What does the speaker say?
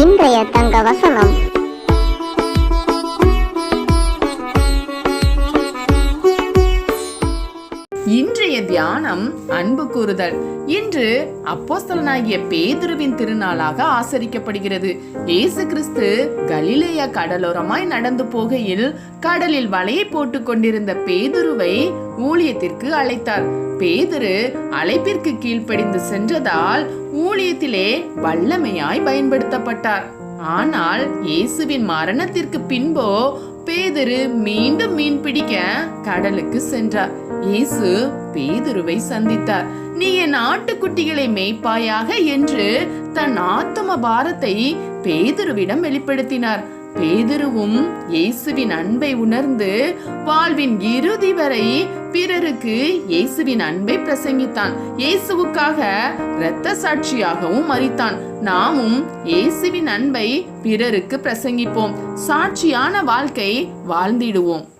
இன்றைய தங்க வசனம். இன்றைய தியானம் அன்பு கூறுதல். இன்று அப்போஸ்தலனாகிய பேதுருவின் திருநாளாக ஆசரிக்கப்படுகிறது. இயேசு கிறிஸ்து கலிலேய கடலோரமாய் நடந்து போகையில் கடலில் வலையை போட்டுக் கொண்டிருந்த பேதுருவை ஊழியத்திற்கு அழைத்தார். பேதுரு அழைப்பிற்கு கீழ்ப்படிந்து சென்றதால் ஊழியத்திலே வல்லமையாய் பயன்படுத்தப்பட்டார். ஆனால் இயேசுவின் மரணத்திற்கு பின்போ பேதுரு மீண்டும் மீன் பிடிக்க கடலுக்கு சென்றார். இயேசு பேதுருவை சந்தித்தார். நீ என் ஆட்டுக்குட்டிகளை மேய்ப்பாயாக? என்று தன் ஆத்தும பாரத்தை பேதுருவிடம் வெளிப்படுத்தினார். பேதுருவும் இயேசுவின் அன்பை உணர்ந்து வாழ்வின் இறுதி வரை பிறருக்கு இயேசுவின் அன்பை பிரசங்கித்தான். இயேசுவுக்காக இரத்த சாட்சியாகவும் மறித்தான் நாமும் இயேசுவின் அன்பை பிறருக்கு பிரசங்கிப்போம். சாட்சியான வாழ்க்கை வாழ்ந்திடுவோம்.